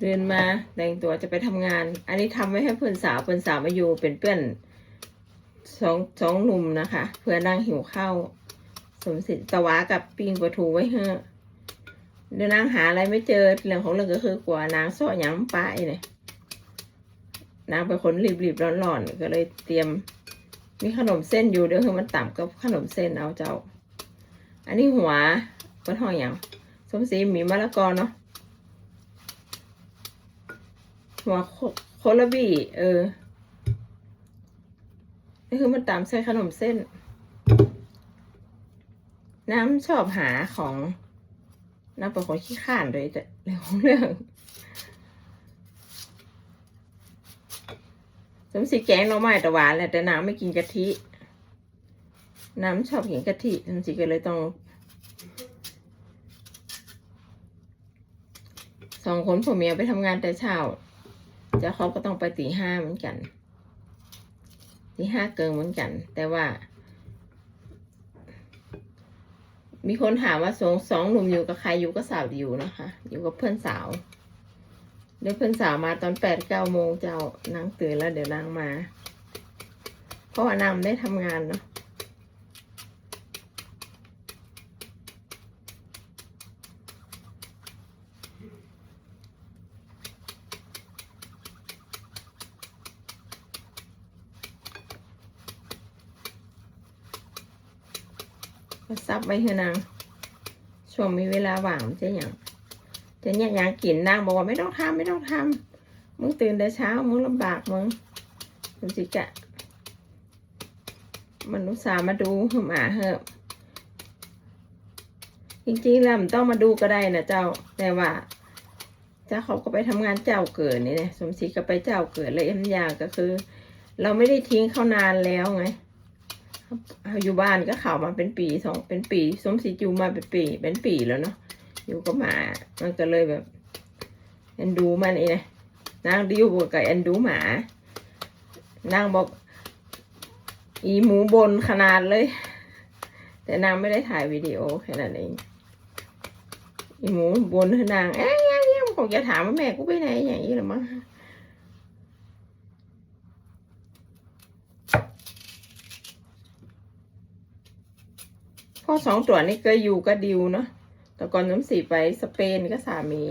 เดินมาแต่งตัวจะไปทำงาน อันนี้ทำไว้ให้เพื่อนสาวเพื่อนสาวมาอยู่เป็นเพื่อนสองสองหนุ่มนะคะ เพื่อนางหิวข้าวสมศิษย์ตะวากับปิงปะทูไว้เฮ้อเดี๋ยวนางหาอะไรไม่เจอเรื่องของเรื่องก็คือกลัวนางซ่อหย้ำป้ายเนี่ยนางเป็นคนรีบๆร้อนๆก็เลยเตรียม มีขนมเส้นอยู่เดี๋ยวคือมันต่ำก็ขนมเส้นเอาเจ้า อันนี้หัวเป็นห้องอย่างสมศรีหมีมะละกอเนาะ หัวโคลบีเออนี่คือมันตามใส่ขนมเส้น น้ำชอบหาของน้ำเป็นคนขี้ข้านเลยแต่เรื่องเรื่องสมศรีแกงเราไม่แต่หวานแหละแต่น้ำไม่กินกะทิ น้ำชอบกินกะทิสมศรีก็เลยต้องสองคนผัวเมียไปทำงานแต่เช้า เจ้าเขาก็ต้องไปตีห้าเหมือนกันตีห้าเกินเหมือนกัน แต่ว่า มีคนถามว่าสองสองหนุ่มอยู่กับใครอยู่กับสาวดิวนะคะ อยู่กับเพื่อนสาวเดี๋ยวเพื่อนสาวมาตอนแปดเก้าโมงเจ้านางตื่นแล้วเดี๋ยวนางมา เพราะว่านางไม่ได้ทำงานเนาะ ก็ซับไว้เถอะนางช่วงมีเวลาว่างจะอย่างจะเนี่ยอยากกินนางบอกว่าไม่ต้องทำไม่ต้องทำมึงตื่นแต่เช้ามึงลำบากมึงมึงสิจะมันอุตส่าห์มาดูหมาเหอะจริงๆแล้วมันต้องมาดูก็ได้นะเจ้าแต่ว่าเจ้าเขาก็ไปทำงานเจ้าเกิดนี่นะสมศรีก็ไปเจ้าเกิดเลยเอ็มยาก็คือ เราไม่ได้ทิ้งเขานานแล้วไง อยู่บ้านก็เขามาเป็นปีสองเป็นปีสมศรีอยู่มาเป็นปี เป็นปีแล้วเนาะอยู่กับหมา มันก็เลยแบบเอ็นดูมันเองนะนางดิวบอกกับเอ็นดูหมานางบอก อีหมูบนขนาดเลย แต่นางไม่ได้ถ่ายวิดีโอแค่นั้นเองอีหมูบนคือนางเอ๊ะเอ๊ะเอ๊ะมันคงจะถามว่าแม่กูไปไหนอย่างนี้หรือมั้ง พ่อสองตัวนี่เคยอยู่กับดิวเนาะแต่ก่อนน้ำสีไปสเปนก็สามี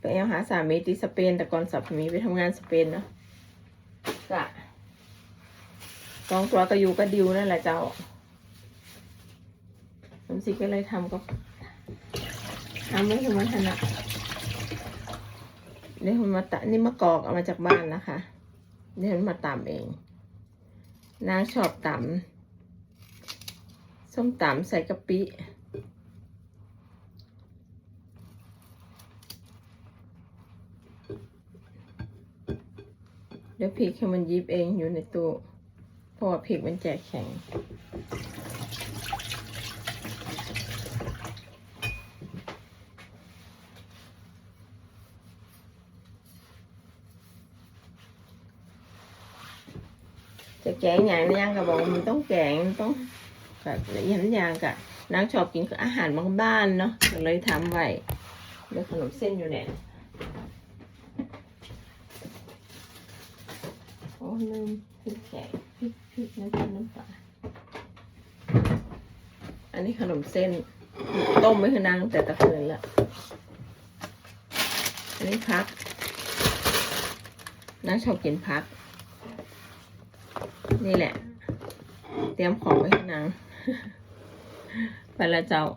ไปเอาหาสามีที่สเปน แต่ก่อนสามีไปทำงานสเปนเนาะก็สองตัวก็อยู่ก็ดิวนั่นแหละเจ้าสมศรีก็เลยทำก็ทำไม่ถึงวันถนัดเดี๋ยวมมาตะนี่มะกอกเอามาจากบ้านนะคะเดี๋ยวมาตำเอง นางชอบตำ ส้มตำใส่กะปิเดี๋ยวพริกให้มันยิบเองอยู่ในตู้เพราะว่าพริกมันแจกแข็ง จะแกงอย่างนี้ยังก็บอกมันต้องแกงต้อง แบบละเอียดอย่างกะนางชอบกินอาหารบางบ้านเนาะก็เลยทำไว้เดี๋ยวขนมเส้นอยู่เนี่ยโอ้ลืมพริกแกงพริกพริกน้ำตาลน้ำปลาอันนี้ขนมเส้นต้มไว้คือนางตั้งแต่ตะเคืนละอันนี้พักนางชอบกินพัก นี่แหละ เตรียมของไว้ให้นาง ไปละเจ้า